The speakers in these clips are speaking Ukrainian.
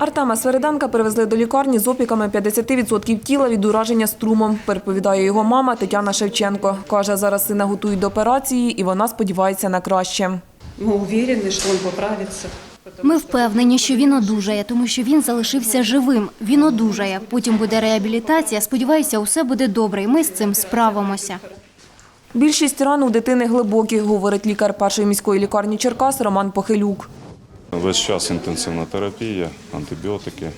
Артема Свериденка перевезли до лікарні з опіками 50% тіла від ураження струмом, переповідає його мама Тетяна Шевченко. Каже, зараз сина готують до операції і вона сподівається на краще. Мы уверены, что он поправится. Ми впевнені, що він одужає, тому що він залишився живим. Він одужає. Потім буде реабілітація. Сподіваюся, усе буде добре, і ми з цим справимося. Більшість ран у дитини глибокі, говорить лікар першої міської лікарні Черкас Роман Похилюк. Весь час інтенсивна терапія, антибіотики.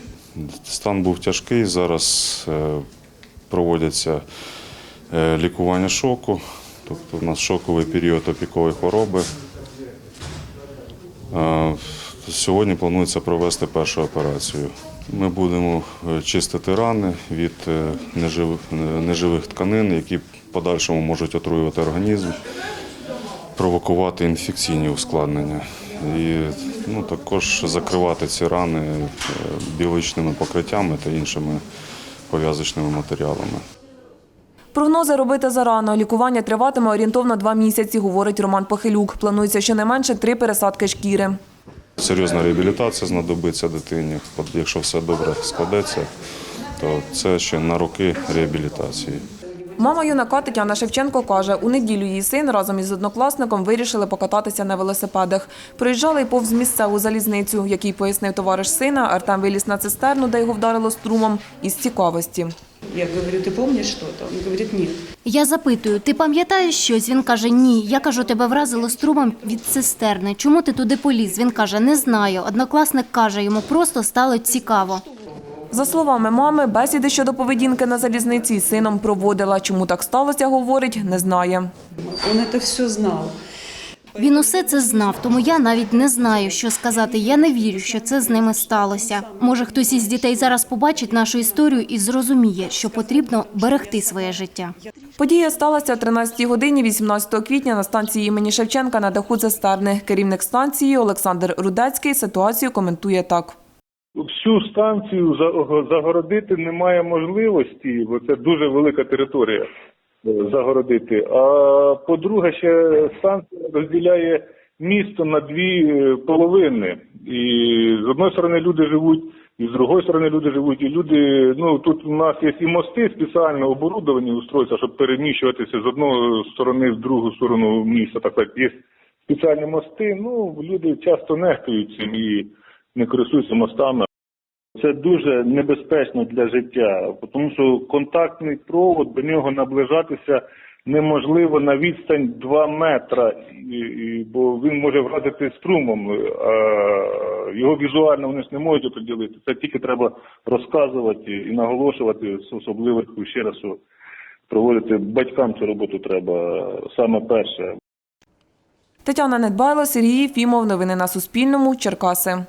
Стан був тяжкий. Зараз е, проводяться е, лікування шоку, тобто у нас шоковий період опікової хвороби. Е, Сьогодні планується провести першу операцію. Ми будемо чистити рани від неживих тканин, які в подальшому можуть отруювати організм провокувати інфекційні ускладнення. І ну, також закривати ці рани е, біологічними покриттями та іншими пов'язочними матеріалами. Прогнози робити зарано. Лікування триватиме орієнтовно два місяці, говорить Роман Похилюк. Планується щонайменше три пересадки шкіри. Серйозна реабілітація знадобиться дитині. Якщо все добре складеться, то це ще на роки реабілітації. Мама юнака Тетяна Шевченко каже, у неділю її син разом із однокласником вирішили покататися на велосипедах. Проїжджали й повз місцеву залізницю, який пояснив товариш сина. Артем виліз на цистерну, де його вдарило струмом, із цікавості. Я говорю, ты помнишь что-то? Он говорит, нет. Я запитую, ти пам'ятаєш щось? Він каже, ні. Я кажу, тебе вразило струмом від цистерни. Чому ти туди поліз? Він каже, не знаю. Однокласник каже, йому просто стало цікаво. За словами мами, бесіди щодо поведінки на залізниці з сином проводила. Чому так сталося, говорить, не знає. Он это все знал. Він усе це знав, тому я навіть не знаю, що сказати. Я не вірю, що це з ними сталося. Може, хтось із дітей зараз побачить нашу історію і зрозуміє, що потрібно берегти своє життя. Подія сталася о 13 годині 18 квітня на станції імені Шевченка на даху цистерни. Керівник станції Олександр Рудецький ситуацію коментує так. Всю станцію за- загородити немає можливості, бо це дуже велика територія е, загородити. А по-друге, ще станція розділяє місто на дві е, половини. І з одної сторони люди живуть, і з другої сторони люди живуть. І люди, ну тут у нас є і мости спеціально оборудовані устройства, щоб переміщуватися з одної сторони в другу сторону міста. Так сказати, є спеціальні мости. Ну люди часто нехтують цим і не користуються мостами. Це дуже небезпечно для життя, тому що контактний провод до нього наближатися неможливо на відстань 2 метра, бо він може вразити струмом, а його візуально вони ж не можуть оприділити. Це тільки треба розказувати і наголошувати, особливо ще раз, проводити батькам цю роботу треба саме перше. Тетяна Недбайло, Сергій Фімов. Новини на Суспільному. Черкаси.